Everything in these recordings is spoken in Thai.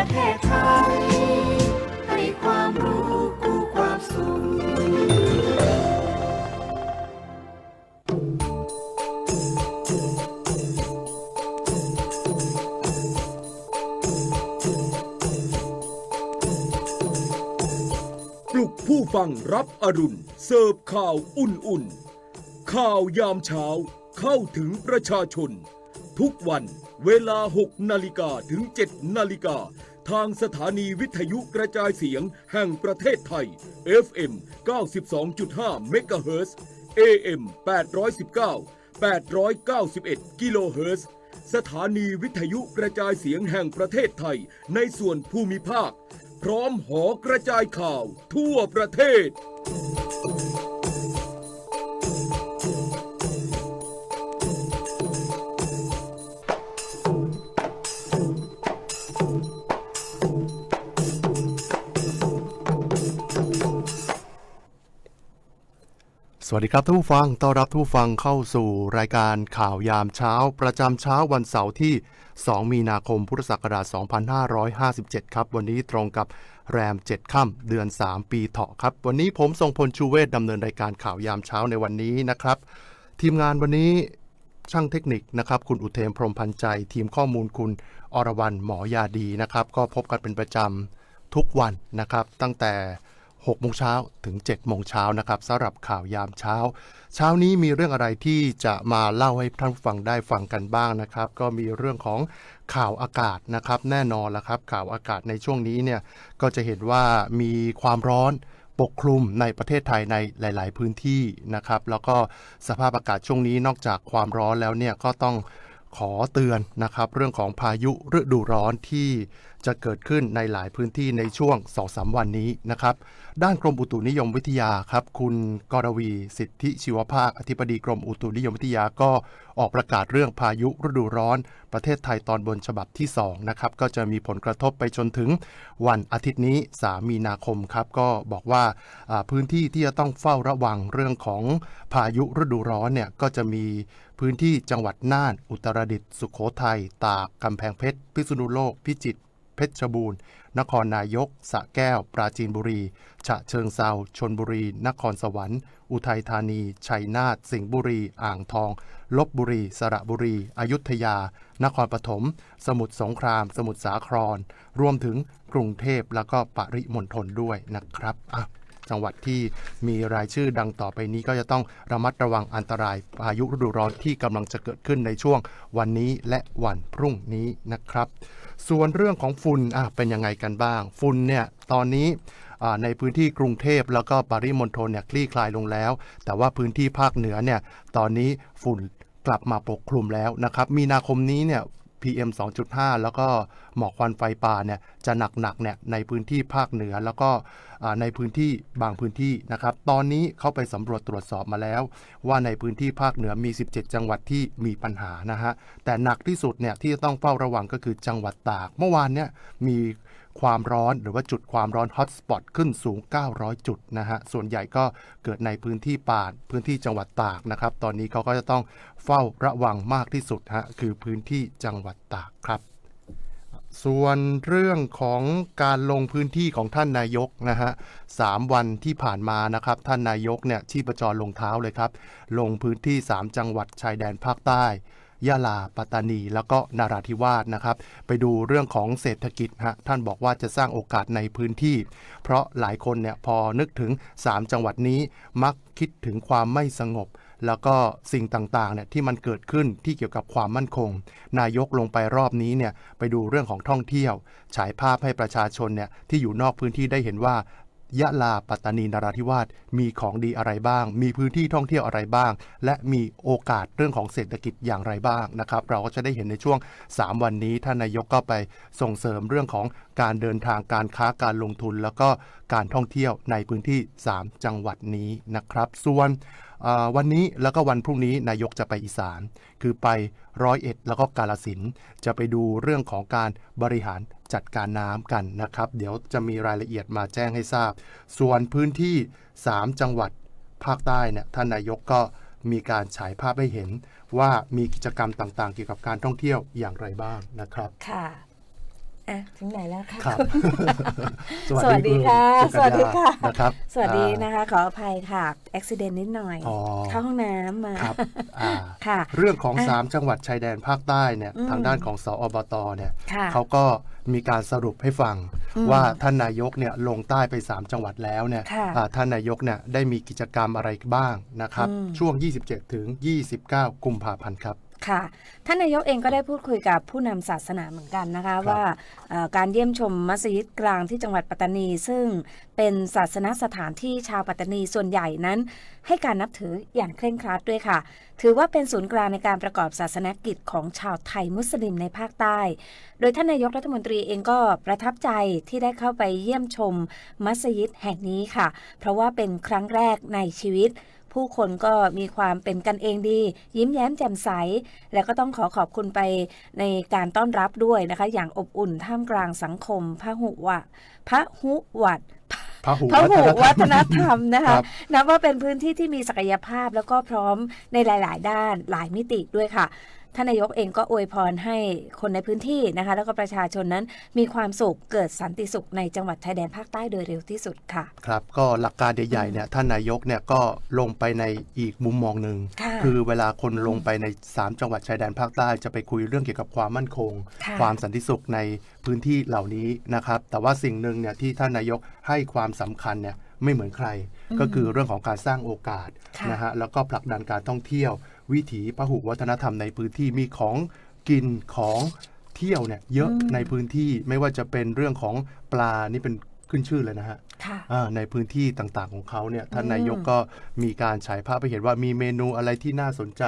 ประเทศไทย ให้ความรู้คู่ความสุข ปลุกผู้ฟังรับอรุณ เสิร์ฟข่าวอุ่นๆ ข่าวยามเช้าเข้าถึงประชาชน ทุกวันเวลา 6 นาฬิกาถึง 7 นาฬิกา ทางสถานีวิทยุกระจายเสียงแห่งประเทศไทย FM 92.5เมกะเฮิรตซ์ AM 819 891 กิโลเฮิรตซ์ สถานีวิทยุกระจายเสียงแห่งประเทศไทยในส่วนภูมิภาค พร้อมหอกระจายข่าวทั่วประเทศ สวัสดีครับท่านผู้ฟัง ต้อนรับท่านผู้ฟังเข้าสู่รายการข่าวยามเช้า ประจำเช้าวันเสาร์ที่ 2 มีนาคมพุทธศักราช 2557 ครับ วันนี้ตรงกับแรม 7 ค่ำเดือน 3 ปีเถาะครับ วันนี้ผมทรงพลชูเวศดำเนินรายการข่าวยามเช้าในวันนี้นะครับ ทีมงานวันนี้ช่างเทคนิคนะครับคุณอุเทมพรมพันธ์ใจ ทีมข้อมูลคุณอรวรรณหมอยาดีนะครับ ก็พบกันเป็นประจำทุกวันนะครับ ตั้งแต่ 6โมงเช้าถึง7โมงเช้านะครับสำหรับข่าวยามเช้า เช้านี้มีเรื่องอะไรที่จะมาเล่าให้ท่านฟังได้ฟังกันบ้างนะครับ ก็มีเรื่องของข่าวอากาศนะครับแน่นอนละครับ ข่าวอากาศในช่วงนี้เนี่ยก็จะเห็นว่ามีความร้อนปกคลุมในประเทศไทยในหลาย ๆ พื้นที่นะครับ แล้วก็สภาพอากาศช่วงนี้นอกจากความร้อนแล้วเนี่ยก็ต้องขอเตือนนะครับเรื่องของพายุฤดูร้อนที่จะเกิดขึ้นในหลายพื้นที่ในช่วง 2-3 วันนี้นะครับ ด้านกรมอุตุนิยมวิทยาครับ คุณกรวีสิทธิชีวภาค อธิบดีกรมอุตุนิยมวิทยาก็ออกประกาศเรื่องพายุฤดูร้อน ประเทศไทยตอนบนฉบับที่2นะครับก็จะมีผลกระทบไปจนถึงวันอาทิตย์นี้ 3 มีนาคมครับ ก็บอกว่าพื้นที่ที่จะต้องเฝ้าระวังเรื่องของพายุฤดูร้อนเนี่ยก็จะมีพื้นที่จังหวัดน่าน อุตรดิตถ์สุขโขทัยตากกำแพงเพชร พิษณุโลก พิจิตร เพชรบูรณ์ นครนายกสระแก้ว ปราจีนบุรี ฉะเชิงเซาชนบุรี นครสวรรค์ อุทัยธานี ชัยนาท สิงห์บุรี อ่างทอง ลบบุรี สระบุรี อยุธยา นครปฐม สมุทรสงคราม สมุทรสาคร รวมถึงกรุงเทพแล้วก็ปริมณฑลด้วยนะครับอะจังหวัดที่มีรายชื่อดังต่อไปนี้ก็จะต้องระมัดระวังอันตรายพายุฤดูร้อนที่กำลังจะเกิดขึ้นในช่วงวันนี้และวันพรุ่งนี้นะครับ ส่วนเรื่องของฝุ่นเป็นยังไงกันบ้าง ฝุ่นเนี่ยตอนนี้ในพื้นที่กรุงเทพแล้วก็ปริมณฑลเนี่ยคลี่คลายลงแล้ว แต่ว่าพื้นที่ภาคเหนือเนี่ยตอนนี้ฝุ่นกลับมาปกคลุมแล้วนะครับ มีนาคมนี้เนี่ย PM 2.5 แล้วก็ หมอกควันไฟป่าเนี่ยจะหนักๆเนี่ยในพื้นที่ภาคเหนือ แล้วก็ในพื้นที่บางพื้นที่นะครับ ตอนนี้เข้าไปสำรวจตรวจสอบมาแล้ว ว่าในพื้นที่ภาคเหนือมี 17 จังหวัดที่มีปัญหานะฮะแต่หนักที่สุดเนี่ยที่จะต้องเฝ้าระวังก็คือจังหวัดตาก เมื่อวานเนี่ยมีความร้อนหรือว่าจุดความร้อนฮอตสปอตขึ้นสูง 900 จุดนะฮะ ส่วนใหญ่ก็เกิดในพื้นที่ป่าพื้นที่จังหวัดตากนะครับ ตอนนี้เขาก็จะต้องเฝ้าระวังมากที่สุดฮะ คือพื้นที่จังหวัดตากครับ ส่วนเรื่องของการลงพื้นที่ของท่านนายกนะฮะสามวันที่ผ่านมานะครับ ท่านนายกเนี่ยชีพจรลงเท้าเลยครับ ลงพื้นที่ 3 จังหวัดชายแดนภาคใต้ยะลาปัตตานี แล้วก็นาราธิวาสนะครับ ไปดูเรื่องของเศรษฐกิจฮะท่านบอกว่าจะสร้างโอกาสในพื้นที่ เพราะหลายคนเนี่ยพอนึกถึง 3 จังหวัดนี้มักคิดถึงความไม่สงบ แล้วก็สิ่งต่างๆเนี่ยที่มันเกิดขึ้นที่เกี่ยวกับความมั่นคง นายกลงไปรอบนี้เนี่ยไปดูเรื่องของท่องเที่ยว ฉายภาพให้ประชาชนเนี่ยที่อยู่นอกพื้นที่ได้เห็นว่ายะลาปัตตานีนราธิวาสมีของดีอะไรบ้าง มีพื้นที่ท่องเที่ยวอะไรบ้าง และมีโอกาสเรื่องของเศรษฐกิจอย่างไรบ้างนะครับ เราก็จะได้เห็นในช่วง 3 วันนี้ท่านนายกก็ไปส่งเสริมเรื่องของการเดินทางการค้าการลงทุน แล้วก็การท่องเที่ยวในพื้นที่ 3 จังหวัดนี้นะครับ ส่วน วันนี้แล้วก็วันพรุ่งนี้นายกจะไปอีสาน คือไปร้อยเอ็ดแล้วก็กาลสินจะไปดูเรื่องของการบริหารจัดการน้ำกันนะครับ เดี๋ยวจะมีรายละเอียดมาแจ้งให้ทราบ ส่วนพื้นที่ 3 จังหวัดภาคใต้เนี่ยท่านนายกก็มีการฉายภาพให้เห็นว่ามีกิจกรรมต่างๆ เกี่ยวกับการท่องเที่ยวอย่างไรบ้างนะครับ ค่ะ อะถึงไหนแล้วคะครับ สวัสดีค่ะณสวัสดีค่ะสุกัญญานะครับ สวัสดีอ่านะคะ ขออภัยค่ะอุบิเหตุนิดหน่อย อ๋อ เข้าห้องน้ำมา ครับอ่าค่ะ เรื่องของ อะ3 จังหวัดชายแดนภาคใต้เนี่ยอืมทางด้านของสอบตเนี่ยค่ะเขาก็มีการสรุปให้ฟัง อืมว่าท่านนายกเนี่ยลงใต้ไป 3 จังหวัดแล้วเนี่ยค่ะอ่าท่านนายกเนี่ยได้มีกิจกรรมอะไรบ้างนะครับ อืม ช่วง 27 ถึง 29 กุมภาพันธ์ครับ ค่ะ ท่านนายกเองก็ได้พูดคุยกับผู้นำศาสนาเหมือนกันนะคะ ว่าเอ่อการเยี่ยมชมมัสยิดกลางที่จังหวัดปัตตานี ซึ่งเป็นศาสนสถานที่ชาวปัตตานีส่วนใหญ่นั้น ให้การนับถืออย่างเคร่งครัดด้วยค่ะ ถือว่าเป็นศูนย์กลางในการประกอบศาสนกิจของชาวไทยมุสลิมในภาคใต้ โดยท่านนายกรัฐมนตรีเองก็ประทับใจที่ได้เข้าไปเยี่ยมชมมัสยิดแห่งนี้ค่ะ เพราะว่าเป็นครั้งแรกในชีวิต ผู้คนก็มีความเป็นกันเองดี ยิ้มแย้มแจ่มใส และก็ต้องขอขอบคุณไปในการต้อนรับด้วยนะคะ อย่างอบอุ่นท่ามกลางสังคมพระหุวะพระหุวัดพระหูพระหูวัฒนธรรมนะครัคะบนับว่าเป็นพื้นที่ที่มีศักยภาพแล้วก็พร้อมในหลาย ๆ ด้านหลายมิติด้วยค่ะ ท่านนายกเองก็อวยพรให้คนในพื้นที่นะคะ แล้วก็ประชาชนนั้นมีความสุขเกิดสันติสุขในจังหวัดชายแดนภาคใต้โดยเร็วที่สุดค่ะ ครับ ก็หลักการใหญ่ๆเนี่ยท่านนายกเนี่ยก็ลงไปในอีกมุมมองหนึ่งค่ะคือเวลาคนลงไปใน 3 จังหวัดชายแดนภาคใต้จะไปคุยเรื่องเกี่ยวกับความมั่นคงค่ะความสันติสุขในพื้นที่เหล่านี้นะครับ แต่ว่าสิ่งหนึ่งเนี่ยที่ท่านนายกให้ความสำคัญเนี่ยไม่เหมือนใคร ก็คือเรื่องของการสร้างโอกาสค่ะนะฮะแล้วก็ผลักดันการท่องเที่ยว วิถีพหุวัฒนธรรมในพื้นที่มีของกินของเที่ยวเนี่ยเยอะในพื้นที่ไม่ว่าจะเป็นเรื่องของปลานี่เป็นขึ้นชื่อเลยนะฮะค่ะอ่า ในพื้นที่ต่างๆของเขาเนี่ยท่านอืมนายกก็มีการฉายภาพไปเห็นว่ามีเมนูอะไรที่น่าสนใจ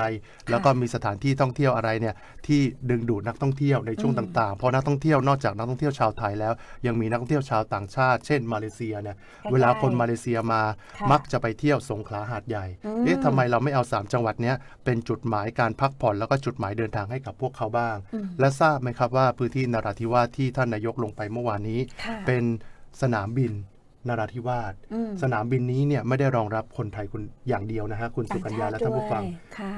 แล้วก็มีสถานที่ท่องเที่ยวอะไรเนี่ยที่ดึงดูดนักท่องเที่ยวในช่วงอืมต่างๆ เพราะนักท่องเที่ยวนอกจากนักท่องเที่ยวชาวไทยแล้ว ยังมีนักท่องเที่ยวชาวต่างชาติ เช่นมาเลเซียเนี่ยใกล้ๆเวลาคนมาเลเซียมาค่ะมักจะไปเที่ยวสงขลาหาดใหญ่อืมเอ๊ะทำไมเราไม่เอาสามจังหวัดเนี้ยเป็นจุดหมายการพักผ่อนแล้วก็จุดหมายเดินทางให้กับพวกเขาบ้างอืมและทราบไหมครับว่าพื้นที่นราธิวาสที่ท่านนายกลงไปเมื่อวานนี้ค่ะเป็นสนามบิน นราธิวาสอืมสนามบินนี้เนี่ยไม่ได้รองรับคนไทยคนอย่างเดียวนะฮะคุณสุกัญญาและท่านผู้ฟังต่ชติด้วยค่ะ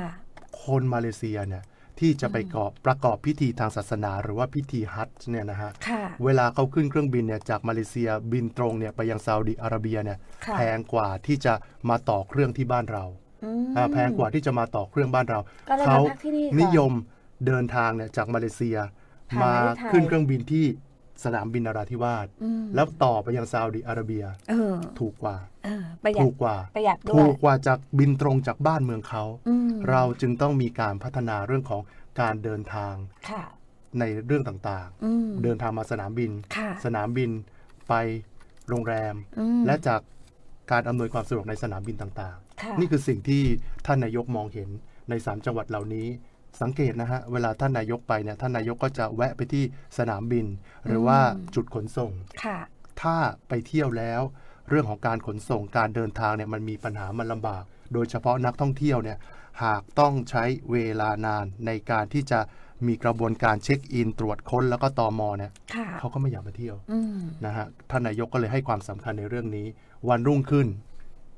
คนมาเลเซียเนี่ยที่จะไปกอบประกอบพิธีทางศาสนา หรือว่าพิธีฮัจญ์เนี่ยนะฮะค่ะเวลาเขาขึ้นเครื่องบินเนี่ยจากมาเลเซียบินตรงเนี่ยไปยังซาอุดิอาระเบียเนี่ยค่ะแพงกว่าที่จะมาต่อเครื่องที่บ้านเราอืมอ่าแพงกว่าที่จะมาต่อเครื่องบ้านเราก็เลยมาเขาพักที่นี่ก่อนนิยมเดินทางเนี่ยจากมาเลเซียผ่านมาประเทศไทยขึ้นเครื่องบินที่ สนามบินนราธิวาสอืมแล้วต่อไปยังซาอุดิอาระเบียเออถูกกว่าเออประหยัดถูกกว่าประหยัดด้วถูยกกว่าจากบินตรงจากบ้านเมืองเขาอืมเราจึงต้องมีการพัฒนาเรื่องของการเดินทางค่ะในเรื่องต่างอืมๆเดินทางมาสนามบินค่ะสนามบินไปโรงแรมอืมและจากการอำนวยความสะดวกในสนามบินต่างค่ะๆนี่คือสิ่งที่ท่านนายกมองเห็นในสามจังหวัดเหล่านี้ สังเกตนะฮะเวลาท่านนายกไปเนี่ยท่านนายกก็จะแวะไปที่สนามบิน หรือว่าจุดขนส่งค่ะถ้าไปเที่ยวแล้ว เรื่องของการขนส่งการเดินทางเนี่ยมันมีปัญหามันลำบาก โดยเฉพาะนักท่องเที่ยวเนี่ยหากต้องใช้เวลานานในการที่จะมีกระบวนการเช็คอิน ตรวจค้นแล้วก็ตอมอเนี่ยค่ะเขาก็ไม่อยากมาเที่ยวอืมนะฮะท่านนายกก็เลยให้ความสำคัญในเรื่องนี้ วันรุ่งขึ้น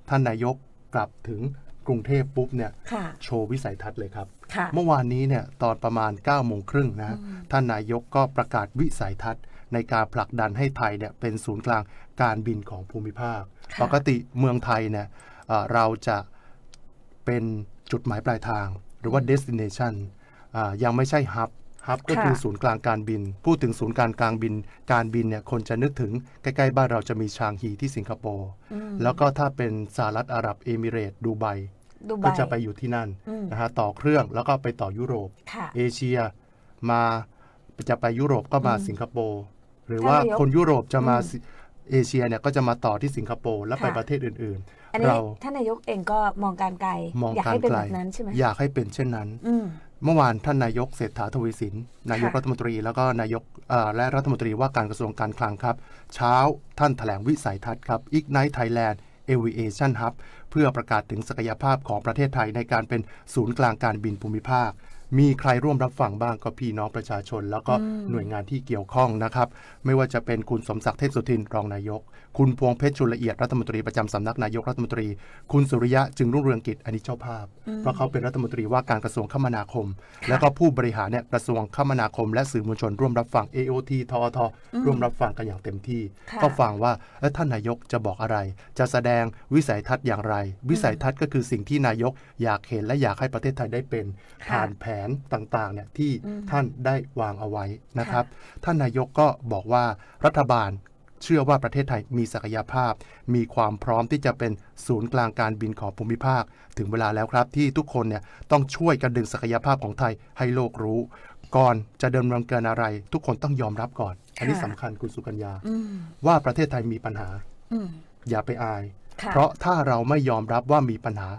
ท่านนายกกลับถึง กรุงเทพปุ๊บเนี่ยค่ะโชว์วิสัยทัศน์เลยครับค่ะเมื่อวานนี้เนี่ยตอนประมาณ9โมงครึ่งนะฮะท่านนายกก็ประกาศวิสัยทัศน์ ในการผลักดันให้ไทยเนี่ยเป็นศูนย์กลางการบินของภูมิภาคค่ะปกติเมืองไทยเนี่ยเอ่อเราจะเป็นจุดหมายปลายทาง หรือว่า destination อ่ายังไม่ใช่ hub hub ก็ค่ะคือศูนย์กลางการบิน พูดถึงศูนย์กลางกลางบิน การบินเนี่ยคนจะนึกถึงใกล้ๆบ้านเราจะมีชางฮีที่สิงคโปร์อืมแล้วก็ถ้าเป็นสหรัฐอาหรับเอมิเรตส์ดูไบ ดูไบก็จะไปอยู่ที่นั่นอืมนะฮะต่อเครื่องแล้วก็ไปต่อยุโรปค่ะเอเชียมาจะไปยุโรปก็มาอืมสิงคโปร์หรือว่าท่านนายกคนยุโรปจะมาอืมสิเอเชียเนี่ยก็จะมาต่อที่สิงคโปร์แล้วไปค่ะประเทศอื่นอันๆนี้เราท่านนายกเองก็มองการไกลมองอยากการให้เป็นไกลแบบนั้นใช่ไหมอยากให้เป็นเช่นนั้นอืมเมื่อวานท่านนายกเศรษฐาทวีสิน นายกค่ะรัฐมนตรี แล้วก็นายกเอ่อและรัฐมนตรีว่าการกระทรวงการคลังครับ เช้าท่านแถลงวิสัยทัศน์ครับ Ignite Thailand Aviation Hub เพื่อประกาศถึงศักยภาพของประเทศไทยในการเป็นศูนย์กลางการบินภูมิภาค มีใครร่วมรับฟังบ้างก็พี่น้องประชาชน แล้วก็อืมหน่วยงานที่เกี่ยวข้องนะครับ ไม่ว่าจะเป็นคุณสมศักดิ์เทพสุทินรองนายก คุณพวงเพชรชุลละเอียดรัฐมนตรีประจำสำนักนายกรัฐมนตรี คุณสุริยะจึงรุ่งเรืองกิจอันนี้เจ้าภาพ เพราะเขาเป็นรัฐมนตรีว่าการกระทรวงคมนาคม แล้วก็ผู้บริหารเนี่ยกระทรวงคมนาคม และสื่อมวลชนร่วมรับฟัง AOT ทอทร่วมรับฟังกันอย่างเต็มที่ค่ะก็ฟังว่าเอ้ยท่านนายกจะบอกอะไร จะแสดงวิสัยทัศน์อย่างไร วิสัยทัศน์ก็คือสิ่งที่นายกอยากเห็นและอยากให้ประเทศไทยได้เป็นค่ะผ่านแผนต่างๆเนี่ยที่อืมท่านได้วางเอาไว้นะครับ ท่านนายกก็บอกว่ารัฐบาล เชื่อว่าประเทศไทยมีศักยภาพ มีความพร้อมที่จะเป็นศูนย์กลางการบินของภูมิภาค ถึงเวลาแล้วครับที่ทุกคนเนี่ยต้องช่วยกันดึงศักยภาพของไทยให้โลกรู้ ก่อนจะเดินเนินการอะไร ทุกคนต้องยอมรับก่อน อันนี้ค่ะสำคัญคุณสุกัญญาอืมว่าประเทศไทยมีปัญหาอืมอย่าไปอายค่ะเพราะถ้าเราไม่ยอมรับว่ามีปัญหา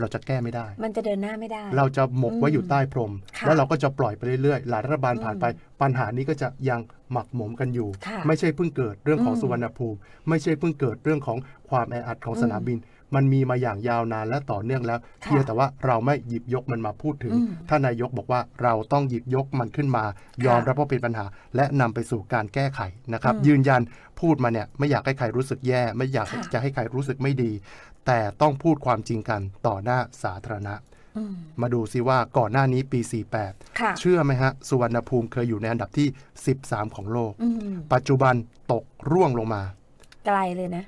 เราจะแก้ไม่ได้ มันจะเดินหน้าไม่ได้ เราจะหมกไว้อยู่ใต้พรมค่ะแล้วเราก็จะปล่อยไปเรื่อยๆ หลายรัฐบาลผ่านไปอืมปัญหานี้ก็จะยังหมักหมมกันอยู่ค่ะไม่ใช่เพิ่งเกิดเรื่องของอืมสุวรรณภูมิ ไม่ใช่เพิ่งเกิดเรื่องของความแออัดของอืมสนามบิน มันมีมาอย่างยาวนานและต่อเนื่องแล้วค่ะเพียงแต่ว่าเราไม่หยิบยกมันมาพูดถึงอืมท่านนายกบอกว่าเราต้องหยิบยกมันขึ้นมา ยอมรับว่าเป็นปัญหา และนำไปสู่การแก้ไขนะครับอืมยืนยันพูดมาเนี่ยไม่อยากให้ใครรู้สึกแย่ ไม่อยากค่ะจะให้ใครรู้สึกไม่ดี แต่ต้องพูดความจริงกันต่อหน้าสาธารณะอืมมาดูซิว่าก่อนหน้านี้ปี 48ค่ะเชื่อไหมฮะ สุวรรณภูมิเคยอยู่ในอันดับที่ 13 ของโลกอืมปัจจุบันตกร่วงลงมา ไกลเลยนะ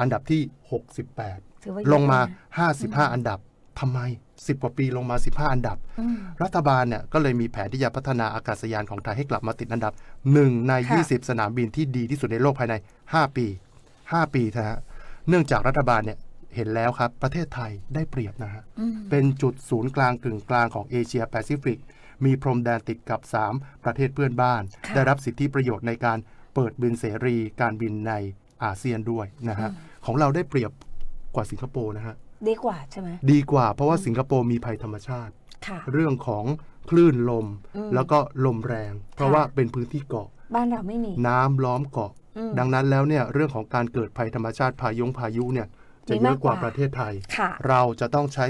อันดับที่ 68ถือว่าเยอะลงมานะ55 อันดับทำไม 10 กว่าปีลงมา 15 อันดับอืมรัฐบาลเนี่ยก็เลยมีแผนที่จะพัฒนาอากาศยานของไทยให้กลับมาติดอันดับ 1 ในค่ะ20 สนามบินที่ดีที่สุดในโลกภายใน 5 ปี 5 ปีนะฮะเนื่องจากรัฐบาลเนี่ย เห็นแล้วครับ ประเทศไทยได้เปรียบนะฮะอืมเป็นจุดศูนย์กลางกึ่งกลางของเอเชียแปซิฟิก มีพรมแดนติดกับ 3 ประเทศเพื่อนบ้านค่ะได้รับสิทธิประโยชน์ในการเปิดบินเสรีการบินในอาเซียนด้วยนะฮะ ของเราได้เปรียบกว่าสิงคโปร์นะฮะ ดีกว่าใช่ไหม ดีกว่าเพราะว่าสิงคโปร์มีภัยธรรมชาติค่ะเรื่องของคลื่นลมอืมแล้วก็ลมแรง เพราะค่ะว่าเป็นพื้นที่เกาะ บ้านเราไม่มี น้ำล้อมเกาะอืมดังนั้นแล้วเนี่ยเรื่องของการเกิดภัยธรรมชาติพายุงพายุเนี่ย จะมีเยมาอะกกว่ากว่าประเทศไทยค่ะเราจะต้องใช้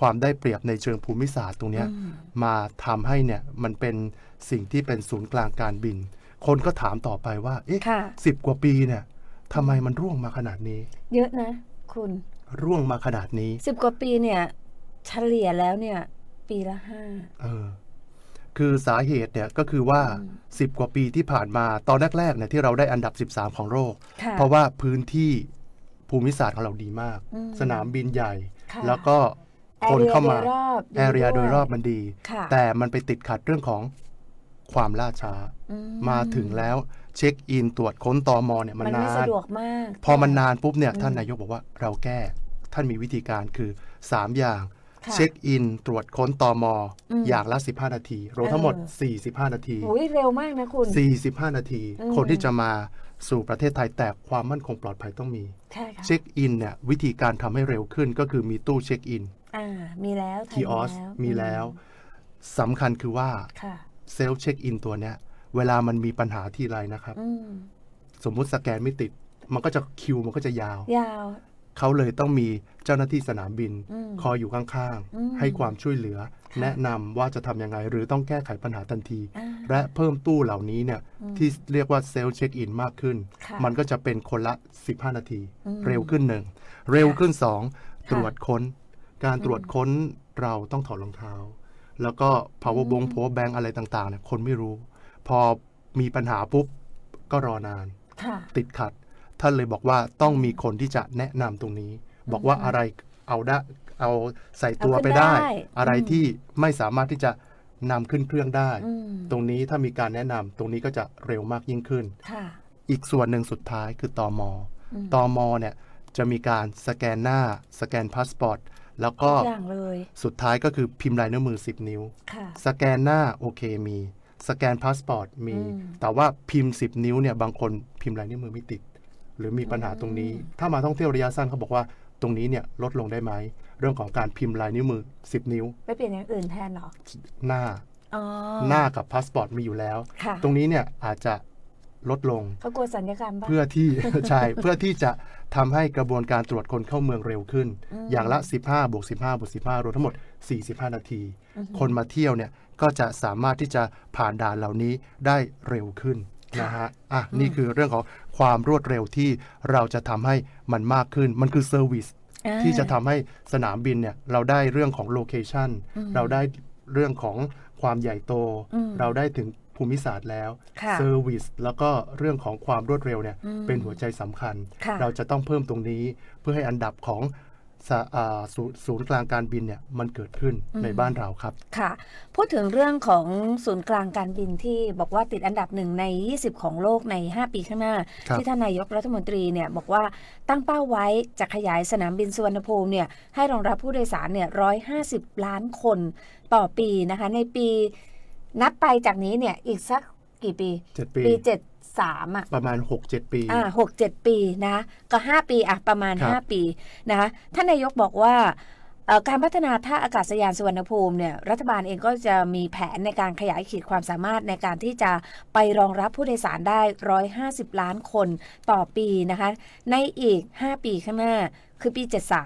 ความได้เปรียบในเชิงภูมิศาสตร์ตรงเนี้ยอืมมาทำให้เนี่ยมันเป็นสิ่งที่เป็นศูนย์กลางการบิน คนก็ถามต่อไปว่า เอ๊ะค่ะสิบกว่าปีเนี่ยทำไมมันร่วงมาขนาดนี้ เยอะนะ คุณ ร่วงมาขนาดนี้สิบกว่าปีเนี่ย เฉลี่ยแล้วเนี่ย ปีละห้าเออ คือสาเหตุเนี่ยก็คือว่าอืม10กว่าปีที่ผ่านมาตอนแรกๆเนี่ยที่เราได้อันดับ 13 ของโลกค่ะเพราะว่าพื้นที่ ภูมิศาสตร์ของเราดีมากอืมสนามบินใหญ่ค่ะแล้วก็คนเข้ามาแอเรียโดยรอบแอเรียด้วโดยรอบมันดีค่ะแต่มันไปติดขัดเรื่องของความล่าช้าอืมาถึงแล้วเช็คอินตรวจค้นตอมอเนี่ยมันมันนาไม่สะนดวกมากพอมันนานปุ๊บเนี่ยอืมท่านนายกบอกว่าเราแก้ ท่านมีวิธีการคือ 3 อย่างค่ะเช็คอิน ตรวจค้นตอมออืมอย่างละ 15 นาทีรวมทั้งหมดเอ45 นาทีโอ้ยเร็วมากนะคุณ 45 นาทีอืมคนที่จะมา สู่ประเทศไทยแต่ความมั่นคงปลอดภัยต้องมี ใช่ค่ะเช็คอินเนี่ยวิธีการทำให้เร็วขึ้นก็คือมีตู้เช็คอินอ่ามีแล้วไทยคีออสมีแล้วสำคัญคือว่าค่ะเซลฟ์เช็คอินตัวเนี้ย เวลามันมีปัญหาทีไรนะครับอืมสมมุติสแกนไม่ติด มันก็จะคิวมันก็จะยาว ยาว เขาเลยต้องมีเจ้าหน้าที่สนามบินอืมคอยอยู่ข้างอืมๆให้ความช่วยเหลือค่ะแนะนำว่าจะทำยังไง หรือต้องแก้ไขปัญหาทันทีอ่าและเพิ่มตู้เหล่านี้เนี่ยอืมที่เรียกว่าเซลล์เช็คอินมากขึ้นค่ะมันก็จะเป็นคนละ 15 นาทีอืมเร็วขึ้นหนึ่งเร็วขึ้นสองค่ะตรวจค้น การตรวจอืมค้นเราต้องถอดรองเท้า แล้วก็ power bank power bank อะไรต่างๆเนี่ยคนไม่รู้ พอมีปัญหาปุ๊บก็รอนานค่ะติดขัด ท่านเลยบอกว่าต้องมีคนที่จะแนะนำตรงนี้ บอกว่าอะไรเอาได้เอาใส่ตัวเอาขึ้ไปนได้ได้ อะไรอืมที่ไม่สามารถที่จะนำขึ้นเครื่องได้อืมตรงนี้ถ้ามีการแนะนำตรงนี้ก็จะเร็วมากยิ่งขึ้นค่ะอีกส่วนหนึ่งสุดท้ายคือตอมออืมตอมอเนี่ยจะมีการสแกนหน้า สแกนพาสปอร์ตแล้วก็ทุกอย่างเลยสุดท้ายก็คือพิมพ์ลายนิ้วมือ 10 นิ้วค่ะสแกนหน้าโอเคมี สแกนพาสปอร์ตมีอืมแต่ว่าพิมพ์ 10 นิ้วเนี่ยบางคนพิมพ์ลายนิ้วมือไม่ติด หรือมีปัญหาตรงนี้ ถ้ามาท่องเที่ยวระยะสั้นเขาบอกว่าตรงนี้เนี่ยลดลงได้ไหม เรื่องของการพิมพ์ลายนิ้วมือ 10 นิ้ว ไปเปลี่ยนอย่างอื่นแทนเหรอ หน้าอ๋อหน้ากับพาสปอร์ตมีอยู่แล้วค่ะตรงนี้เนี่ยอาจจะลดลงเขากลัวสัญญกรรมปะเพื่อที่ใช่เพื่อที่จะทำให้กระบวนการตรวจคนเข้าเมืองเร็วขึ้นอืมอย่างละ 15บวก15บวก15รวมทั้งหมด 45 นาทีอือหือคนมาเที่ยวเนี่ยก็จะสามารถที่จะผ่านด่านเหล่านี้ได้เร็วขึ้น นะฮะอะนี่คือเรื่องของความรวดเร็วที่เราจะทำให้มันมากขึ้น มันคือเซอร์วิสอ่าที่จะทำให้สนามบินเนี่ยเราได้เรื่องของโลเคชันอืมเราได้เรื่องของความใหญ่โตอืมเราได้ถึงภูมิศาสตร์แล้วค่ะเซอร์วิสแล้วก็เรื่องของความรวดเร็วเนี่ยอืมเป็นหัวใจสำคัญค่ะเราจะต้องเพิ่มตรงนี้เพื่อให้อันดับของสะอ่า ศูนย์ศูนย์กลางการบินเนี่ยมันเกิดขึ้นในบ้านเราครับค่ะ พูดถึงเรื่องของศูนย์กลางการบินที่บอกว่าติดอันดับหนึ่งใน 20 ของโลกใน 5 ปีข้างหน้าครับที่ท่านนายกรัฐมนตรีเนี่ยบอกว่าตั้งเป้าไว้จะขยายสนามบินสุวรรณภูมิเนี่ยให้รองรับผู้โดยสารเนี่ย150 ล้านคนต่อปีนะคะ ในปีนับไปจากนี้เนี่ยอีกสักกี่ปี 7 ปีปี 73อะประมาณ 6-7 ปีอ่าหกเจ็ดปีนะก็ห้าปีอะประมาณ ครับห้าปีนะคะท่านนายกบอกว่าเอ่อการพัฒนาท่าอากาศยานสุวรรณภูมิเนี่ยรัฐบาลเองก็จะมีแผนในการขยายขีดความสามารถในการที่จะไปรองรับผู้โดยสารได้ 150 ล้านคนต่อปีนะคะในอีก 5 ปีข้างหน้าคือปี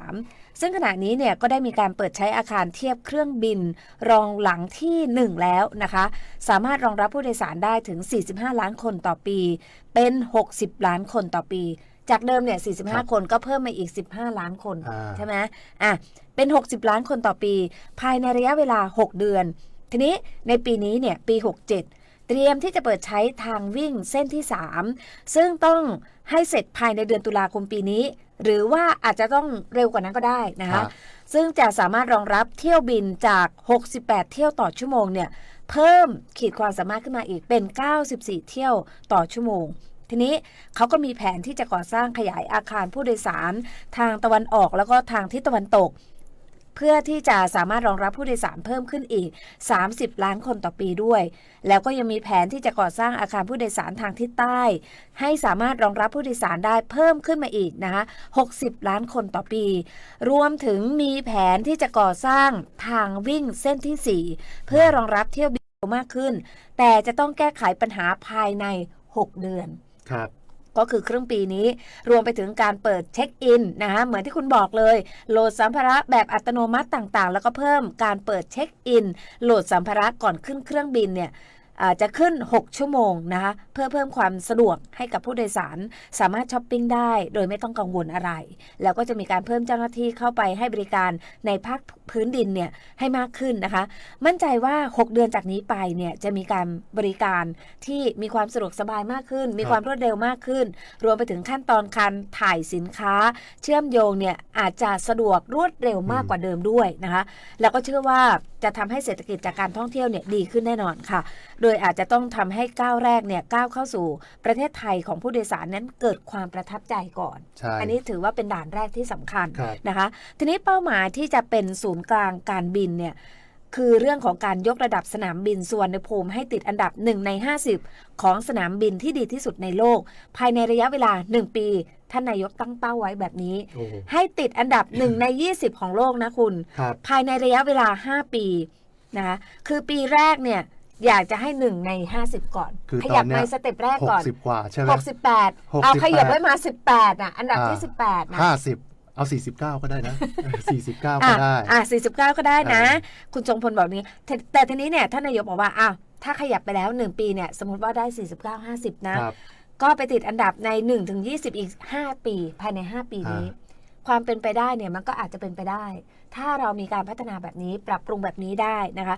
73 ซึ่งขณะนี้เนี่ยก็ได้มีการเปิดใช้อาคารเทียบเครื่องบินรองหลังทีหนึ่1 แล้วนะคะ สามารถรองรับผู้โดยสารได้ถึง 45 ล้านคนต่อปี เป็น 60 ล้านคนต่อปี จากเดิมเนี่ยครับ45 คนก็เพิ่มมาอีก 15 ล้านคนอ่าใช่ไหมอะ เป็น 60 ล้านคนต่อปี ภายในระยะเวลา 6 เดือน ทีนี้ในปีนี้เนี่ยปี 67เตรียมที่จะเปิดใช้ทางวิ่งเส้นที่ 3 ซึ่งต้องให้เสร็จภายในเดือนตุลาคมปีนี้ หรือว่าอาจจะต้องเร็วกว่านั้นก็ได้นะครัคะบซึ่งจะสามารถรองรับเที่ยวบินจาก 68 เที่ยวต่อชั่วโมงเนี่ยเพิ่มขีดความสามารถขึ้นมาอีกเป็น 94 เที่ยวต่อชั่วโมง ทีนี้เขาก็มีแผนที่จะก่อสร้างขยายอาคารผู้โดยสาร ทางตะวันออกแล้วก็ทางทิศตะวันตก เพื่อที่จะสามารถรองรับผู้โดยสารเพิ่มขึ้นอีก 30 ล้านคนต่อปีด้วย แล้วก็ยังมีแผนที่จะก่อสร้างอาคารผู้โดยสารทางทิศใต้ ให้สามารถรองรับผู้โดยสารได้เพิ่มขึ้นมาอีกนะคะ60 ล้านคนต่อปี รวมถึงมีแผนที่จะก่อสร้างทางวิ่งเส้นที่ 4 เพื่อรองรับเที่ยวบินมากขึ้น แต่จะต้องแก้ไขปัญหาภายใน 6 เดือน ครับ ก็คือครึ่งปีนี้ รวมไปถึงการเปิดเช็คอินนะคะเหมือนที่คุณบอกเลย โหลดสัมภาระแบบอัตโนมัติต่างๆ แล้วก็เพิ่มการเปิดเช็คอินโหลดสัมภาระก่อนขึ้นเครื่องบินเนี่ย จะขึ้น 6 ชั่วโมงนะคะเพื่อเพิ่มความสะดวกให้กับผู้โดยสาร สามารถช้อปปิ้งได้โดยไม่ต้องกังวลอะไร แล้วก็จะมีการเพิ่มเจ้าหน้าที่เข้าไปให้บริการในภาคพื้นดินเนี่ยให้มากขึ้นนะคะ มั่นใจว่า 6 เดือนจากนี้ไปเนี่ยจะมีการบริการที่มีความสะดวกสบายมากขึ้น มีครับความรวดเร็วมากขึ้น รวมไปถึงขั้นตอนการถ่ายสินค้า เชื่อมโยงเนี่ยอาจจะสะดวกรวดเร็วมากกว่าเดิมด้วยนะคะ แล้วก็เชื่อว่า จะทำให้เศรษฐกิจจากการท่องเที่ยวเนี่ยดีขึ้นแน่นอนค่ะ โดยอาจจะต้องทำให้ก้าวแรกเนี่ยก้าวเข้าสู่ประเทศไทยของผู้โดยสารนั้นเกิดความประทับใจก่อนใช่อันนี้ถือว่าเป็นด่านแรกที่สำคัญครับนะคะ ทีนี้เป้าหมายที่จะเป็นศูนย์กลางการบินเนี่ยคือเรื่องของการยกระดับสนามบินสุวรรณภูมิให้ติดอันดับ 1 ใน 50 ของสนามบินที่ดีที่สุดในโลก ภายในระยะเวลา 1 ปี ท่านนายกตั้งเป้าไว้แบบนี้ โอ้โห ให้ติดอันดับ 1 ใน 20 ของโลกนะคุณ ครับ ภายในระยะเวลา 5 ปีนะคะคือปีแรกเนี่ยอยากจะให้ 1 ใน 50 ก่อน คือขยับตอนเนี้ในยสเต็ปแรกก่อน60กว่าใช่ไหม 68 เอา68ขยับไว้มา 18น่ะอันดับที่ อ่า 18นะห้าสิบเอา49ก็ได้นะ49ก็อะได้ อะ49 ก็ได้นะอ่าคุณทรงพลบอกนี้แต่แต่ทีนี้เนี่ยท่านนายกบอกว่าอ้าวถ้าขยับไปแล้ว 1 ปีเนี่ยสมมติว่าได้ 49 50 นะ ครับ ก็ไปติดอันดับใน1ถึง20 อีก 5 ปี ภายใน 5 ปีนี้ ความเป็นไปได้เนี่ยมันก็อาจจะเป็นไปได้ ถ้าเรามีการพัฒนาแบบนี้ปรับปรุงแบบนี้ได้นะคะ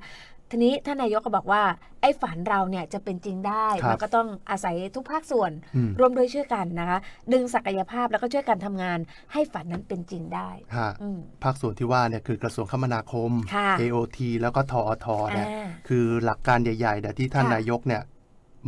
ทีนี้ท่านนายกก็บอกว่า ไอ้ฝันเราเนี่ยจะเป็นจริงได้ครับมันก็ต้องอาศัยทุกภาคส่วนอืมร่วมด้วยช่วยกันนะคะ ดึงศักยภาพแล้วก็ช่วยกันทำงาน ให้ฝันนั้นเป็นจริงได้ฮะอืมภาคส่วนที่ว่าเนี่ยคือกระทรวงคมนาคมค่ะ AOT แล้วก็ทอทเนี่ยอ่าคือหลักการใหญ่ๆเนี่ยที่ท่านค่ะนายกเนี่ย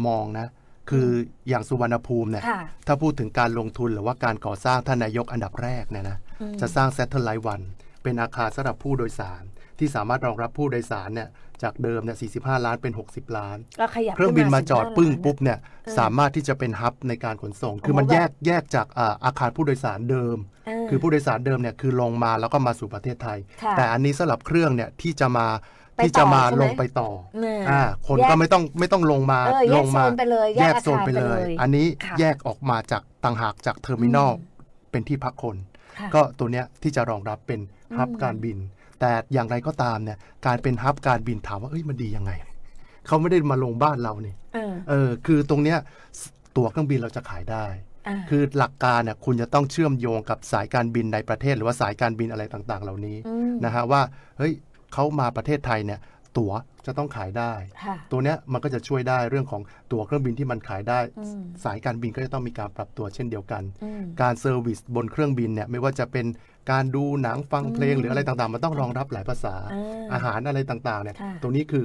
มองนะ คืออย่างสุวรรณภูมิเนี่ยค่ะถ้าพูดถึงการลงทุนหรือว่าการก่อสร้างท่านนายกอันดับแรกเนี่ยนะอืมจะสร้าง Satellite One เป็นอาคารสำหรับผู้โดยสาร ที่สามารถรองรับผู้โดยสารเนี่ยจากเดิมเนี่ย45 ล้านเป็น 60 ล้านก็ขยับเครื่องบินมาจอดขึ้นปึ้ง15ปุ๊บเนี่ยเออสามารถที่จะเป็นฮับในการขนส่ง คือโอ้มันแบบแยกแยกจากอ่าอาคารผู้โดยสารเดิมเออคือผู้โดยสารเดิมเนี่ยคือลงมาแล้วก็มาสู่ประเทศไทยค่ะแต่อันนี้สำหรับเครื่องเนี่ยที่จะมาไป ที่จะมาต่อใช่ไหมลงไปต่อเนี่ยอ่าคนแยก็ไม่ต้องไม่ต้องลงมาเออแยลกงโซมานไปเลยแยกโซนไปเลยอาคารอันนี้ค่ะแยกออกมาจากต่างหากจากเทอร์มินอลอืมเป็นที่พักคนค่ะก็ตัวเนี้ยที่จะรองรับเป็นฮับอืมการบิน แต่อย่างไรก็ตามเนี่ยการเป็นฮับการบินถามว่าเอ้ยมันดียังไงเขาไม่ได้มาลงบ้านเรานี่เออเออคือตรงเนี้ยตั๋วเครื่องบินเราจะขายได้อ่าคือหลักการเนี่ยคุณจะต้องเชื่อมโยงกับสายการบินในประเทศ หรือว่าสายการบินอะไรต่างๆ เหล่านี้มนะฮะว่าเฮ้ย เขามาประเทศไทยเนี่ยตั๋วจะต้องขายได้ค่ะตัวเนี้ยมันก็จะช่วยได้เรื่องของตั๋วเครื่องบินที่มันขายได้อืมสายการบินก็จะต้องมีการปรับตัวเช่นเดียวกันอืมการเซอร์วิสบนเครื่องบินเนี่ยไม่ว่าจะเป็นการดูหนังฟังเพลงอืมหรืออะไรต่างๆ มันต้องรองรับหลายภาษาอ่าอาหารอะไรต่างๆเนี่ยค่ะตรงนี้คือ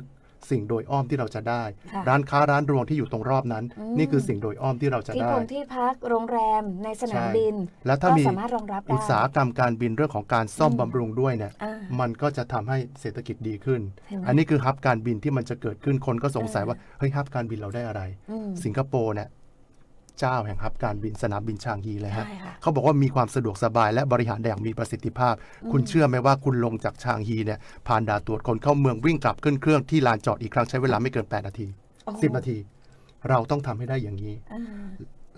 สิ่งโดยอ้อมที่เราจะได้ ค่ะ ร้านค้าร้านรวงที่อยู่ตรงรอบนั้น อืม นี่คือสิ่งโดยอ้อมที่เราจะที่ได้ พงที่พักโรงแรมในสนามใช่ บิน แล้วถ้าก็มีสามารถรองรับได้ อุตสาหกรรมการบินเรื่องของการซ่อมอืม บำรุงด้วยเนี่ย อ่า มันก็จะทำให้เศรษฐกิจดีขึ้น เห็นไหมอันนี้คือฮับการบินที่มันจะเกิดขึ้นคนก็สงสัยอ่าว่าเฮ้ยฮับการบินเราได้อะไร อืม สิงคโปร์เนี่ย เจ้าแห่งฮับการบินสนามบินชางฮีเลยฮะใช่ค่ะ เขาบอกว่ามีความสะดวกสบายและบริหารได้อย่างมีประสิทธิภาพ คุณเชื่อไหมว่าคุณลงจากชางฮีเนี่ยผ่านด่านตรวจคนเข้าเมืองวิ่งกลับขึ้นเครื่องที่ลานจอดอีกครั้งใช้เวลาไม่เกิน 8 นาที โอ้โห10 นาที เราต้องทำให้ได้อย่างนี้ อ่า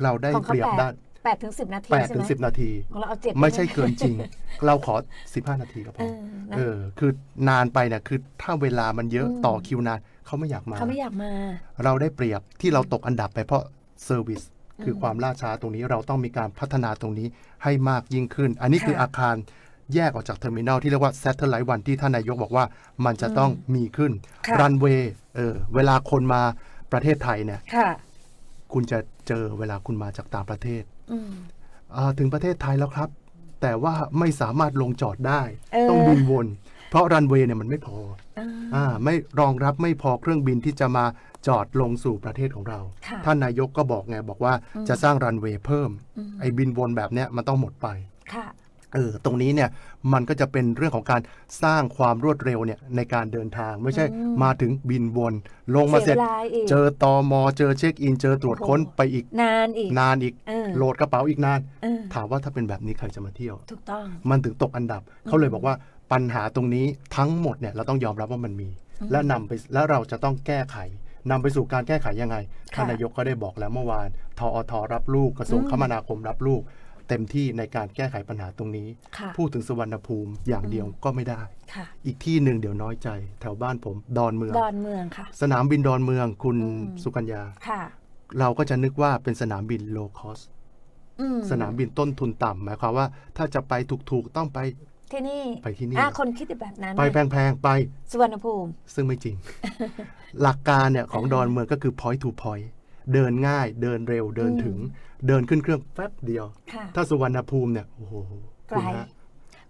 เราได้ของเปเขารียบแปด้าดนแปดถึงสิบนาที8ใช่ถึไหงม10 นาที ของเราเอาเจ็ดไม่ใช่เกินจริง เราขอ 15 นาทีก็พเอออนะ เออ คือนานไปเนี่ยคือถ้าเวลามันเยอะอืม ต่อคิวนานเขาไม่อยากมา เขาไม่อยากมา เราได้เปรียบที่เราตกอันดับไปเพราะเซอร์วิส คือมความล่าช้าตรงนี้เราต้องมีการพัฒนาตรงนี้ให้มากยิ่งขึ้น อันนี้ค่ะคืออาคารแยกออกจากเทอร์มินอลที่เรียกว่า Satellite วันที่ท่านนายกบอกว่ามันจะต้องมีขึ้นค่ะรันเวย์เออเวลาคนมาประเทศไทยเนี่ยค่ะคุณจะเจอเวลาคุณมาจากต่างประเทศอืมอ่าถึงประเทศไทยแล้วครับ แต่ว่าไม่สามารถลงจอดได้เออต้องบินวน เพราะรันเวย์เนี่ยมันไม่พออ่าอ่าไม่รองรับไม่พอเครื่องบินที่จะมา จอดลงสู่ประเทศของเรา ค่ะท่านนายกก็บอกไงบอกว่าอืม จะสร้างรันเวย์เพิ่ม อืมไอ้บินวนแบบเนี้ยมันต้องหมดไปค่ะ เออตรงนี้เนี่ยมันก็จะเป็นเรื่องของการสร้างความรวดเร็วเนี่ยในการเดินทางไม่ใช่ อืม มาถึงบินวน ลงมาเสร็จเสียเวลาอีก เจอตอมอเจอเช็คอิน เจอตรวจโอ้โหค้นไปอีกนานอีกนานอีก เออโหลดกระเป๋าอีกนาน เออถามว่าถ้าเป็นแบบนี้ใครจะมาเที่ยว ถูกต้อง มันถึงตกอันดับ เขาเลยบอกว่าปัญหาตรงนี้ทั้งหมดเนี่ยเราต้องยอมรับว่ามันมี และนำไปและเราจะต้องแก้ไข นำไปสู่การแก้ไขยังไงท่านนายกก็ได้บอกแล้วเมื่อวานทอทรับลูกกระทรวงอืมคมนาคมรับลูก เต็มที่ในการแก้ไขปัญหาตรงนี้ค่ะพูดถึงสุวรรณภูมิอย่างเดียวก็ไม่ได้ค่ะอีกที่หนึ่งเดี๋ยวน้อยใจ แถวบ้านผมดอนเมือง ดอนเมืองค่ะ สนามบินดอนเมืองคุณอืมสุกัญญาค่ะเราก็จะนึกว่าเป็นสนามบินโลคอสอืมสนามบินต้นทุนต่ำหมายความว่าถ้าจะไปถูกๆต้องไป ที่นี่ไปที่นี่ อะคนคิดแบบนั้นไปนะแพงๆไปสุวรรณภูมิ ซึ่งไม่จริง หลักการเนี่ยของดอนเมืองก็คือ point to point เดินง่ายเดินเร็วเดินถึง เดินขึ้นเครื่องแป๊บเดียว ค่ะ ถ้าสุวรรณภูมิเนี่ยโอ้โหไกลคุณฮะ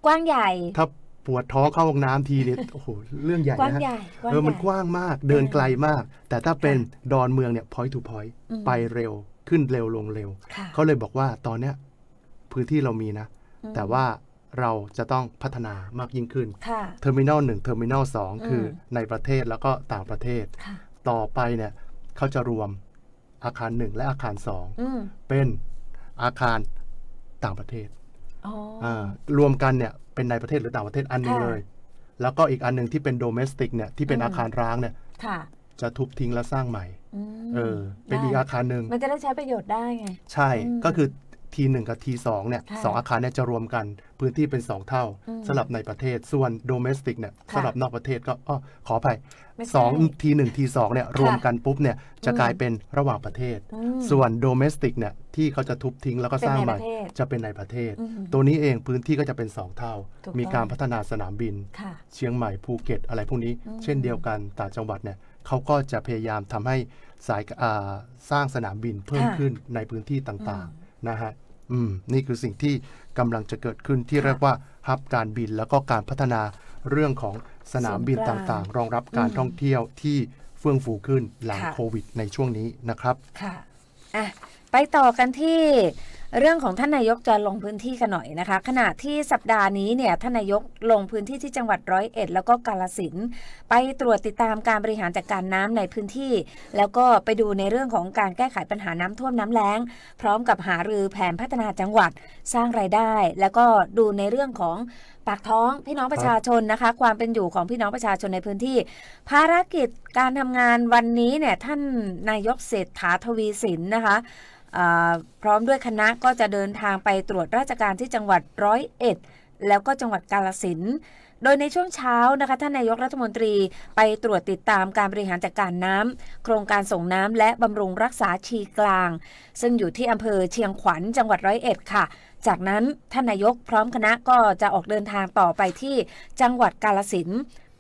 กว้างใหญ่ ถ้าปวดท้องเข้าห้องน้ำทีเนี่ยโอ้โหเรื่องใหญ่กว้างนะใหญ่เออ มันกว้างมาก เดินไกลมาก แต่ถ้าเป็นดอนเมืองเนี่ย point to point อืม ไปเร็ว ขึ้นเร็วลงเร็ว ค่ะเขาเลยบอกว่าตอนเนี้ยพื้นที่เรามีนะ อืมแต่ว่า เราจะต้องพัฒนามากยิ่งขึ้นค่ะเทอร์มินอลหนึ่งเทอร์มินอลสองคืออมในประเทศแล้วก็ต่างประเทศค่ะต่อไปเนี่ยเขาจะรวมอาคารหนึ่งและอาคารสองอืมเป็นอาคารต่างประเทศอ๋อออ่ารวมกันเนี่ยเป็นในประเทศหรือต่างประเทศอันหนึงค่ะเลย แล้วก็อีกอันหนึ่งที่เป็นโดเมสติกเนี่ยที่เป็นอืมอาคารร้างเนี่ยค่ะจะทุบทิ้งแล้วสร้างใหม่อืมเออ เป็นอีกได้อาคารหนึ่งมันจะได้ใช้ประโยชน์ได้ไง ใช่อืมก็คือ ทีหนึ่งกับทีสองเนี่ยค่ะสองอาคารเนี่ยจะรวมกันพื้นที่เป็น 2 เท่าอืมสำหรับในประเทศส่วนโดเมสติกเนี่ยค่ะสำหรับนอกประเทศก็อ้อขออภัยไม่ใช่ สองทีหนึ่งทีสองเนี่ยรวมกันปุ๊บเนี่ยจะอืมกลายเป็นระหว่างประเทศ อืม ส่วนโดเมสติกเนี่ยที่เขาจะทุบทิ้งแล้วก็สร้างใหม่เป็นในประเทศจะเป็นในประเทศ อืมตัวนี้เองพื้นที่ก็จะเป็น 2 เท่า ถูกมีต้องการพัฒนาสนามบิน ค่ะ เชียงใหม่ภูเก็ตอะไรพวกนี้ อืม เช่นเดียวกันต่างจังหวัดเนี่ยเขาก็จะพยายามทำให้สายอ่าสร้างสนามบินเพิ่มขึ้นในพื้นที่ต่างๆนะฮะ อืมนี่คือสิ่งที่กำลังจะเกิดขึ้นที่ค่ะเรียกว่าฮับการบินแล้วก็การพัฒนาเรื่องของสนามบินศูนย์กตลาง่างๆ รองรับการอืมท่องเที่ยวที่เฟื่องฟูขึ้นหลังค่ะโควิดในช่วงนี้นะครับ ค่ะอะไปต่อกันที่เรื่องของท่านนายกจะลงพื้นที่กันหน่อยนะคะ ขณะที่สัปดาห์นี้เนี่ยท่านนายกลงพื้นที่ที่จังหวัดร้อยเอ็ด แล้วก็กาลสินไปตรวจติดตามการบริหารจัดการน้ำในพื้นที่ แล้วก็ไปดูในเรื่องของการแก้ไขปัญหาน้ำท่วมน้ำแล้ง พร้อมกับหารือแผนพัฒนาจังหวัดสร้างรายได้ แล้วก็ดูในเรื่องของปากท้องพี่น้องประชาชนนะคะ ความเป็นอยู่ของพี่น้องประชาชนในพื้นที่ ภารกิจการทำงานวันนี้เนี่ยท่านนายกเศรษฐาทวีสินนะคะพร้อมด้วยคณะก็จะเดินทางไปตรวจราชการที่จังหวัดร้อยเอ็ดแล้วก็จังหวัดกาลสินโดยในช่วงเช้านะคะท่านนายกรัฐมนตรีไปตรวจติดตามการบริหารจัดการน้ำโครงการส่งน้ำและบำรุงรักษาชีกลาง ซึ่งอยู่ที่อำเภอเชียงขวัญจังหวัดร้อยเอ็ดค่ะ จากนั้นท่านนายกพร้อมคณะก็จะออกเดินทางต่อไปที่จังหวัดกาลสิน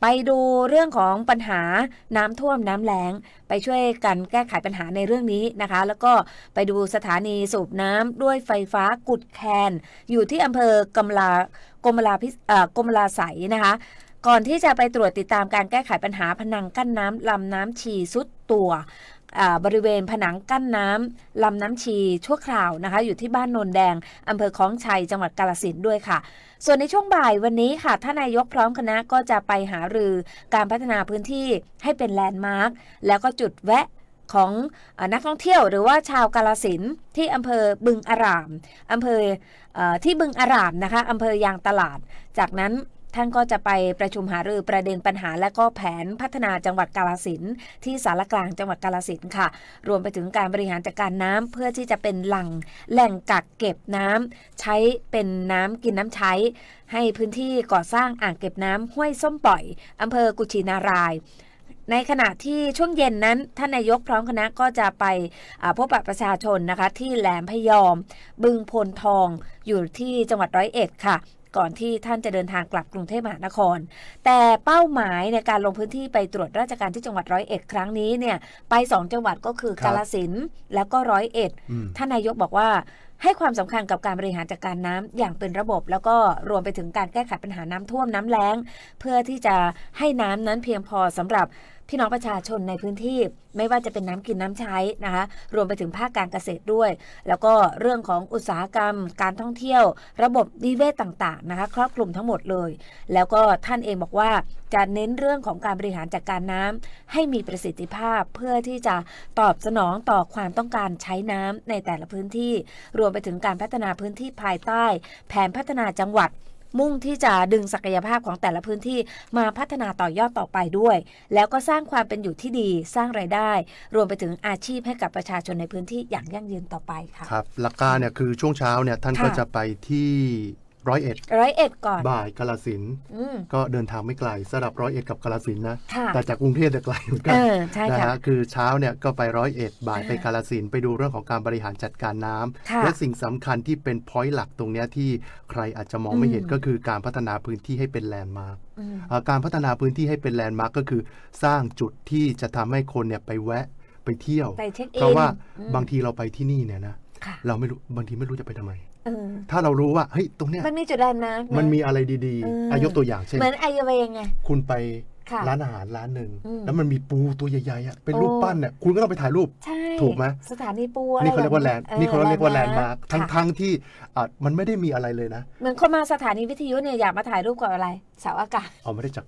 ไปดูเรื่องของปัญหาน้ำท่วมน้ำแล้ง ไปช่วยกันแก้ไขปัญหาในเรื่องนี้นะคะ แล้วก็ไปดูสถานีสูบน้ำด้วยไฟฟ้ากุดแคน อยู่ที่อำเภอกำลากมลาพิเอ่อกมลาใสนะคะ ก่อนที่จะไปตรวจติดตามการแก้ไขปัญหาพนังกั้นน้ำลำน้ำฉีสุดตัว บริเวณผนังกั้นน้ำลำน้ำชีชั่วคราวนะคะ อยู่ที่บ้านโนนแดงอำเภอคล้องชัยจังหวัดกาลสินด้วยค่ะ ส่วนในช่วงบ่ายวันนี้ค่ะท่านนายกพร้อมคณะก็จะไปหารือการพัฒนาพื้นที่ให้เป็นแลนด์มาร์คแล้วก็จุดแวะของอนักท่องเที่ยวหรือว่าชาวกาลสินที่อำเภอบึงอารามอำเภออที่บึงอารามนะคะอำเภอยางตลาด จากนั้น ท่านก็จะไปประชุมหารือประเด็นปัญหา และก็แผนพัฒนาจังหวัดกาลสินที่สารกลางจังหวัดกาลสินค่ะ รวมไปถึงการบริหารจัดการน้ำเพื่อที่จะเป็นหลังแหล่งกักเก็บน้ำใช้เป็นน้ำกินน้ำใช้ ให้พื้นที่ก่อสร้างอ่างเก็บน้ำห้วยส้มปล่อยอำเภอกุชินารายในขณะที่ช่วงเย็นนั้น ท่านนายกพร้อมคณะก็จะไปพบปะประชาชนนะคะ ที่แหลมพยอม บึงพลทองอยู่ที่จังหวัดร้อยเอ็ดค่ะ ก่อนที่ท่านจะเดินทางกลับกรุงเทพมหานคร แต่เป้าหมายในการลงพื้นที่ไปตรวจราชการที่จังหวัดร้อยเอ็ดครั้งนี้เนี่ยไปสองจังหวัดก็คือครับกาลสินธุ์แล้วก็ร้อยเอ็ดอืมท่านนายกบอกว่าให้ความสำคัญกับการบริหารจัดการน้ำอย่างเป็นระบบ แล้วก็รวมไปถึงการแก้ไขปัญหาน้ำท่วมน้ำแล้ง เพื่อที่จะให้น้ำนั้นเพียงพอสำหรับ พี่น้องประชาชนในพื้นที่ ไม่ว่าจะเป็นน้ำกินน้ำใช้นะคะรวมไปถึงภาคการเกษตรด้วย แล้วก็เรื่องของอุตสาหกรรม การท่องเที่ยว ระบบนิเวศต่างๆนะคะครอบคลุมทั้งหมดเลย แล้วก็ท่านเองบอกว่าจะเน้นเรื่องของการบริหารจัดการน้ำให้มีประสิทธิภาพเพื่อที่จะตอบสนองต่อความต้องการใช้น้ำในแต่ละพื้นที่ รวมไปถึงการพัฒนาพื้นที่ภายใต้ แผนพัฒนาจังหวัด มุ่งที่จะดึงศักยภาพของแต่ละพื้นที่มาพัฒนาต่อยอดต่อไปด้วย แล้วก็สร้างความเป็นอยู่ที่ดีสร้างไรายได้ รวมไปถึงอาชีพให้กับประชาชนในพื้นที่อย่างยั่งยืนต่อไปค่ะครับหลักการเนี่ยคือช่วงเช้าเนี่ยท่านค่ะก็จะไปที่ ร้อยเอ็ดร้อยเอ็ดก่อนบ่ายกาลสินธุ์อืมก็เดินทางไม่ไกลสำหรับร้อยเอ็ดกับกาลสินธุ์นะค่ะแต่จากกรุงเทพจะไกลเหมือนกัเออใช่นะค่ะฮะคือเช้าเนี่ยก็ไปร้อยเอ็ดบ่ายไปอ่ากาลสินธุ์ไปดูเรื่องของการบริหารจัดการน้ำค่ะและสิ่งสำคัญที่เป็นพอยต์หลักตรงเนี้ยที่ใครอาจจะมองไม่เห็นอืมก็คือการพัฒนาพื้นที่ให้เป็นแลนด์มาร์คอืมเอ่อการพัฒนาพื้นที่ให้เป็นแลนด์มาร์กก็คือ สร้างจุดที่จะทำให้คนเนี่ยไปแวะไปเที่ยวไปเช็คอินเพราะว่าอืมบางทีเราไปที่นี่เนี่ยนะค่ะเราไม่รู้บางทีไม่รู้จะไปทำไมเออ ถ้าเรารู้ว่าเฮ้ยตรงเนี้ยมันมีจุดแลนด์มาร์กะมันมีอะไรดีเออๆอายกตัวอย่างเช่นเหมือนไอเวงไงคุณไปค่ะร้านอาหารร้านหนึ่งอืมแล้วมันมีปูตัวใหญ่ๆอะเป็นรูปโอ้ปั้นเนี่ยคุณก็ต้องไปถ่ายรูปใช่ถูกไหมสถานีปูอะไรนี่เขาเรียกว่าแลนด์นี่เขาเรียกว่าแลนด์มามาร์กทั้งทั้งที่อะมันไม่ได้มีอะไรเลยนะเหมือนคนมาสถานีวิทยุเนี่ยอยากมาถ่ายรูปกับอะไรเสาอากาศเอาไม่ได้จาก